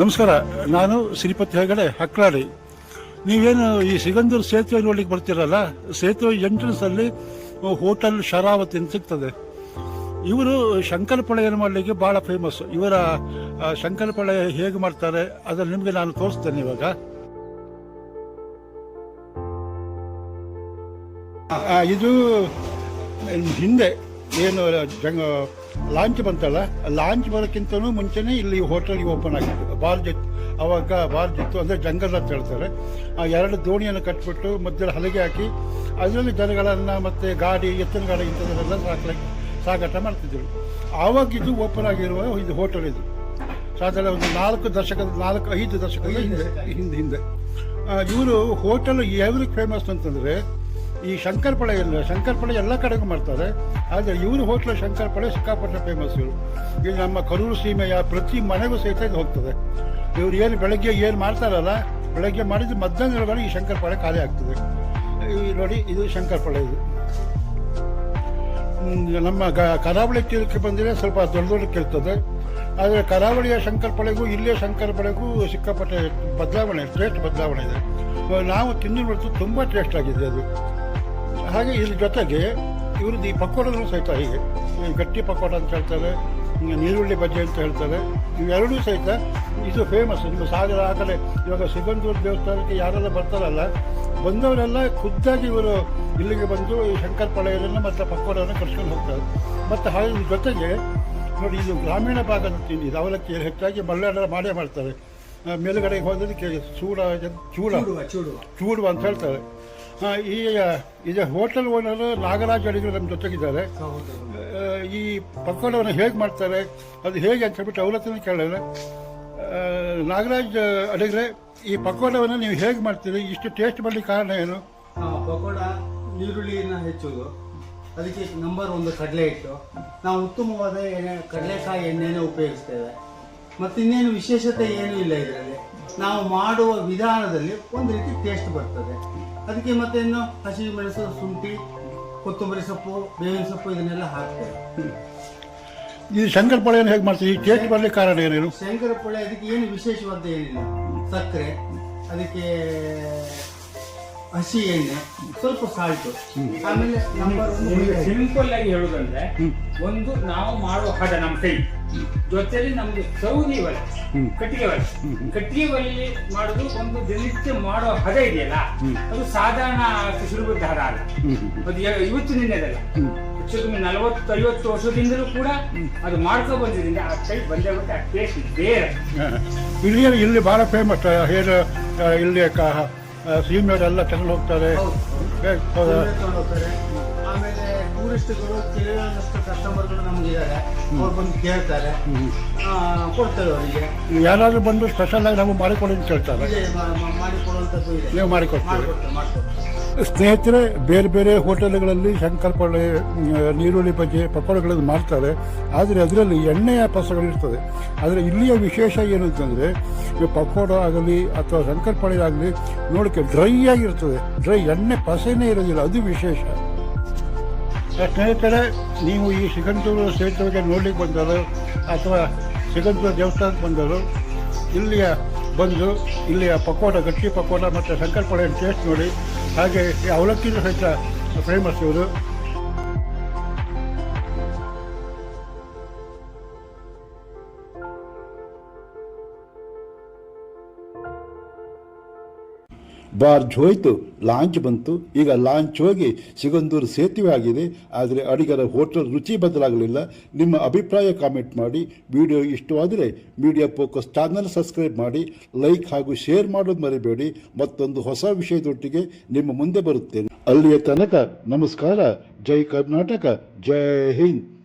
ನಮಸ್ಕಾರ, ನಾನು ಶ್ರೀಪತಿ ಹೆಗಡೆ ಹಕ್ಲಾಡಿ ನೀವೇನು ಈ ಸಿಗಂದೂರು ಸೇತುವೆ ನೋಡ್ಲಿಕ್ಕೆ ಬರ್ತೀರಲ್ಲ? ಸೇತುವೆ ಎಂಟ್ರೆನ್ಸ್ ಅಲ್ಲಿ ಹೋಟೆಲ್ ಶರಾವತಿ ಅಂತ ಸಿಗ್ತದೆ. ಇವರು ಶಂಕರಪಳೆಯನ್ನು ಮಾಡಲಿಕ್ಕೆ ಬಹಳ ಫೇಮಸ್ ಇವರ ಶಂಕರಪಳೆ ಹೇಗೆ ಮಾಡ್ತಾರೆ ಅದನ್ನು ನಿಮಗೆ ನಾನು ತೋರಿಸ್ತೇನೆ ಇವಾಗ. ಇದು ಹಿಂದೆ ಏನು ಲಾಂಚ್ ಬಂತಲ್ಲ ಲಾಂಚ್ ಬರೋಕ್ಕಿಂತನೂ ಮುಂಚೆನೇ ಇಲ್ಲಿ ಹೋಟೆಲ್ಗೆ ಓಪನ್ ಆಗಿತ್ತು. ಬಾರ್ ಜಿತ್ತು ಅವಾಗ ಬಾರ್ ಜಿತ್ತು ಅಂದರೆ ಜಂಗಲ್ ಅಂತ ಹೇಳ್ತಾರೆ. ಆ ಎರಡು ದೋಣಿಯನ್ನು ಕಟ್ಬಿಟ್ಟು ಮಧ್ಯದಲ್ಲಿ ಹಲಗೆ ಹಾಕಿ ಅದರಲ್ಲಿ ಜನಗಳನ್ನು ಮತ್ತು ಗಾಡಿ ಎತ್ತಿನ ಗಾಡಿ ಇಂಥದ್ದನ್ನೆಲ್ಲ ಸಾಕಲಿಕ್ಕೆ ಸಾಗಾಟ ಮಾಡ್ತಿದ್ದರು. ಆವಾಗಿದ್ದು ಓಪನ್ ಆಗಿರುವ ಇದು ಹೋಟೆಲ್ ಇದು. ಸಾಧಾರಣ ಒಂದು ನಾಲ್ಕು ದಶಕದ ನಾಲ್ಕು ಐದು ದಶಕದ ಹಿಂದೆ. ಹಿಂದೆ ಹಿಂದೆ ಇವರು ಹೋಟೆಲ್ ಯಾವ್ದಕ್ಕೆ ಫೇಮಸ್ ಅಂತಂದರೆ ಈ ಶಂಕರಪಳೆ ಎಲ್ಲ ಶಂಕರಪಳೆ ಎಲ್ಲ ಕಡೆಗೂ ಮಾಡ್ತಾರೆ. ಆದರೆ ಇವರು ಹೋಟ್ಲ ಶಂಕರಪಳೆ ಸಿಕ್ಕಾಪಟ್ಟೆ ಫೇಮಸ್ ಇವರು. ಇಲ್ಲಿ ನಮ್ಮ ಕರೂರು ಸೀಮೆಯ ಪ್ರತಿ ಮನೆಗೂ ಸಹಿತ ಇದು ಹೋಗ್ತದೆ. ಇವರು ಏನು ಬೆಳಗ್ಗೆ ಏನು ಮಾಡ್ತಾರಲ್ಲ, ಬೆಳಗ್ಗೆ ಮಾಡಿದ್ರೆ ಮಧ್ಯಾಹ್ನದೊಳಗಡೆ ಈ ಶಂಕರಪಳೆ ಖಾಲಿ ಆಗ್ತದೆ. ನೋಡಿ, ಇದು ಶಂಕರಪಳೆ ಇದು. ನಮ್ಮ ಗ- ಕರಾವಳಿ ತೀರಕ್ಕೆ ಬಂದರೆ ಸ್ವಲ್ಪ ದೊಡ್ಡ ದೊಡ್ಡ ಕೇಳ್ತದೆ ಆದರೆ ಕರಾವಳಿಯ ಶಂಕರಪಳೆಗೂ ಇಲ್ಲಿಯ ಶಂಕರಪಳೆಗೂ ಸಿಕ್ಕಾಪಟ್ಟೆ ಬದಲಾವಣೆ ಟೇಸ್ಟ್ ಬದಲಾವಣೆ ಇದೆ. ನಾವು ತಿಂದು ನೋಡ್ತು ತುಂಬ ಟೇಸ್ಟ್ ಆಗಿದೆ ಅದು. ಹಾಗೆ ಇದ್ರ ಜೊತೆಗೆ ಇವ್ರದ್ದು ಈ ಪಕೋಡನು ಸಹಿತ ಹೀಗೆ. ಗಟ್ಟಿ ಪಕೋಡ ಅಂತ ಹೇಳ್ತಾರೆ ನೀರುಳ್ಳಿ ಬಜ್ಜಿ ಅಂತ ಹೇಳ್ತಾರೆ ಇವೆರಡೂ ಸಹಿತ ಇದು ಫೇಮಸ್ ನಿಮ್ಮ ಸಾಗರ ಆ ಕಡೆ ಇವಾಗ ಸಿಗಂದೂರು ದೇವಸ್ಥಾನಕ್ಕೆ ಯಾರೆಲ್ಲ ಬರ್ತಾರಲ್ಲ ಬಂದವರೆಲ್ಲ ಖುದ್ದಾಗಿ ಇವರು ಇಲ್ಲಿಗೆ ಬಂದು ಈ ಶಂಕರ ಪಳೆಯನ್ನು ಮತ್ತು ಪಕೋಡವನ್ನು ಕರ್ಸ್ಕೊಂಡು ಹೋಗ್ತಾರೆ. ಮತ್ತು ಹಾಗೆ ಇದ್ರ ಜೊತೆಗೆ ನೋಡಿ ಇದು ಗ್ರಾಮೀಣ ಭಾಗದ ತಿಂಡಿ ಇದು ಅವಲಕ್ಕಿ ಹೆಚ್ಚಾಗಿ ಮಲೆನಾಡ ಮಾಡೇ ಮಾಡ್ತಾರೆ. ಮೇಲುಗಡೆಗೆ ಹೋದರೆ ಚೂಡ ಚೂಡ ಚೂಡುವ ಚೂಡುವ. ಚೂಡು ಅಂತ ಹೇಳ್ತಾರೆ. ಈ ಇದು ಹೋಟೆಲ್ ಓನರ್ ನಾಗರಾಜ್ ಅಡಿಗರು ನಮ್ಮ ಜೊತೆಗಿದ್ದಾರೆ. ಈ ಪಕೋಡವನ್ನು ಹೇಗೆ ಮಾಡ್ತಾರೆ, ಅದು ಹೇಗೆ ಅಂತ ಹೇಳ್ಬಿಟ್ಟು ಅವ್ರ ಹತ್ರ ಕೇಳಿದ್ರೆ ನಾಗರಾಜ್ ಅಡಿಗರೆ, ಈ ಪಕೋಡವನ್ನು ನೀವು ಹೇಗೆ ಮಾಡ್ತೀರಿ, ಇಷ್ಟು ಟೇಸ್ಟ್ ಮಾಡಲಿಕ್ಕೆ ಕಾರಣ ಏನು? ಪಕೋಡ ನೀರುಳ್ಳಿನ ಹೆಚ್ಚೋದು ಅದಕ್ಕೆ ನಂಬರ್ ಒಂದು ಕಡಲೆ ಹಿಟ್ಟು. ನಾವು ಉತ್ತಮವಾದ ಎಣ್ಣೆ, ಕಡಲೆಕಾಯಿ ಎಣ್ಣೆನೇ ಉಪಯೋಗಿಸ್ತೇವೆ. ಮತ್ತು ಇನ್ನೇನು ವಿಶೇಷತೆ ಏನೂ ಇಲ್ಲ ಇದರಲ್ಲಿ. ನಾವು ಮಾಡುವ ವಿಧಾನದಲ್ಲಿ ಒಂದು ರೀತಿ ಟೇಸ್ಟ್ ಬರ್ತದೆ. ಅದಕ್ಕೆ ಮತ್ತೆ ಇನ್ನು ಹಸಿರು ಮೆಣಸು ಶುಂಠಿ ಕೊತ್ತಂಬರಿ ಸೊಪ್ಪು ಬೇವಿನ ಸೊಪ್ಪು ಇದನ್ನೆಲ್ಲ ಹಾಕ್ತೇವೆ. ಈ ಶಂಕರ ಪಳೆಯನ್ನು ಹೇಗೆ ಮಾಡ್ತೀವಿ ಈ ಟೇಸ್ಟ್ ಬರಲಿಕ್ಕೆ ಕಾರಣ ಏನೇನು ಶಂಕರ ಪೊಳೆ ಅದಕ್ಕೆ ಏನು ವಿಶೇಷವಾದ ಏನಿಲ್ಲ. ಸಕ್ಕರೆ ಅದಕ್ಕೆ ಹಸಿ ಎಣ್ಣೆ ಸ್ವಲ್ಪ ಸಾಲ್ಟು ಆಮೇಲೆ ನಂಬರ್ ಒಂದು ಸಿಂಪಲ್ ಆಗಿ ಹೇಳುದಂದ್ರೆ ಒಂದು ನಾವು ಮಾಡುವ ಹದ ನಮ್ಮ ಕೈ. ಜೊತೆಲಿ ನಮ್ದು ಸೌದಿ ಒಲೆ ಕಟ್ಟಿಗೆ ಒಲೆ. ಕಟ್ಟಿಗೆ ಒಲೆ ಮಾಡುದು ಒಂದು ದಿನನಿತ್ಯ ಮಾಡೋ ಹದ ಇದೆಯಲ್ಲ? ಅದು ಸಾಧಾರಣ ಸುಲಭದ ಹದ ಅಲ್ಲ. ಅದು ಇವತ್ತು ನಿನ್ನೆದಲ್ಲ. ಹೆಚ್ಚು ಕಮ್ಮಿ ನಲವತ್ತು ಐವತ್ತು ವರ್ಷದಿಂದಲೂ ಕೂಡ ಅದು ಮಾಡ್ಕೊ ಬಂದಿದ್ದೀನಿ ಆ ಕೈ ಬಂದೇ ಮತ್ತೆ ಆ ಟೇಸ್ಟ್ ಬೇರೆ. ಇಲ್ಲಿ ಇಲ್ಲಿ ಬಹಳ ಫೇಮಸ್ ಹೇರ್ ಇಲ್ಲಿ ಸೀಮೆಲ್ಲ ಸೀಮೆಯವರೆಲ್ಲ? ತಗೊಂಡು ಹೋಗ್ತಾರೆ. ಆಮೇಲೆ ಟೂರಿಸ್ಟ್ಗಳು ಕೇಳೋದಷ್ಟು ಕಸ್ಟಮರ್ಗಳು ನಮಗಿದ್ದಾರೆ ಅವ್ರು ಬಂದು ಕೇಳ್ತಾರೆ. ಕೊಡ್ತೇವೆ ಅವರಿಗೆ. ಯಾರಾದರೂ ಬಂದು ಸ್ಪೆಷಲ್ ಆಗಿ ನಾವು ಮಾಡಿಕೊಡಿ ಅಂತ ಕೇಳ್ತಾರೆ ಇದೆ ಮಾ- ಮಾ- ಮಾಡಿಕೊಡುವಂಥದ್ದು ಇದೆ. ನೀವು ಮಾಡಿಕೊಡ್ತೀವಿ ಮಾಡ್ಕೊಡ್ತೇವೆ ಮಾಡ್ಕೊಡ್ತೇವೆ ಸ್ನೇಹಿತರೆ ಬೇರೆ ಬೇರೆ ಹೋಟೆಲ್ಗಳಲ್ಲಿ ಶಂಕರಪೊಳೆ ನೀರುಳ್ಳಿ ಬಜ್ಜಿ ಪಕೋಡಗಳನ್ನು ಮಾಡ್ತಾರೆ. ಆದರೆ ಅದರಲ್ಲಿ ಎಣ್ಣೆಯ ಪಸಗಳಿರ್ತದೆ ಆದರೆ ಇಲ್ಲಿಯ ವಿಶೇಷ ಏನು ಅಂತಂದರೆ ಈ ಪಕೋಡ ಆಗಲಿ ಅಥವಾ ಶಂಕರಪೊಳೆ ಆಗಲಿ ನೋಡೋಕ್ಕೆ ಡ್ರೈ ಆಗಿರ್ತದೆ. ಡ್ರೈ ಎಣ್ಣೆ ಪಸೆನೇ ಇರೋದಿಲ್ಲ. ಅದು ವಿಶೇಷ. ಸ್ನೇಹಿತರೆ, ನೀವು ಈ ಸಿಗಂದೂರು ಸೇತುವೆಗೆ ನೋಡ್ಲಿಕ್ಕೆ ಬಂದರು ಅಥವಾ ಸಿಗಂದೂರು ದೇವಸ್ಥಾನಕ್ಕೆ ಬಂದರು, ಇಲ್ಲಿಯ ಬಂದು ಇಲ್ಲಿಯ ಪಕೋಡ, ಗಟ್ಟಿ ಪಕೋಡ ಮತ್ತು ಸಂಕಲ್ಪಡೆ ಟೇಸ್ಟ್ ನೋಡಿ. ಹಾಗೆ ಅವಲಕ್ಕಿನೂ ಸಹಿತ ಫೇಮಸ್ ಇವರು. ಬಾರ್ಜ್ ಹೋಯಿತು ಲಾಂಚ್ ಬಂತು. ಈಗ ಲಾಂಚ್ ಹೋಗಿ ಸಿಗಂದೂರು ಸೇತುವೆ ಆಗಿದೆ. ಆದರೆ ಅಡಿಗರ ಹೋಟೆಲ್ ರುಚಿ ಬದಲಾಗಲಿಲ್ಲ. ನಿಮ್ಮ ಅಭಿಪ್ರಾಯ ಕಾಮೆಂಟ್ ಮಾಡಿ. ವಿಡಿಯೋ ಇಷ್ಟವಾದರೆ ಮೀಡಿಯಾ ಫೋಕಸ್ ಚಾನಲ್ ಸಬ್ಸ್ಕ್ರೈಬ್ ಮಾಡಿ. ಲೈಕ್ ಹಾಗೂ ಶೇರ್ ಮಾಡೋದು ಮರಿಬೇಡಿ. ಮತ್ತೊಂದು ಹೊಸ ವಿಷಯದೊಟ್ಟಿಗೆ ನಿಮ್ಮ ಮುಂದೆ ಬರುತ್ತೇನೆ. ಅಲ್ಲಿಯ ತನಕ ನಮಸ್ಕಾರ. ಜೈ ಕರ್ನಾಟಕ. ಜೈ ಹಿಂದ್.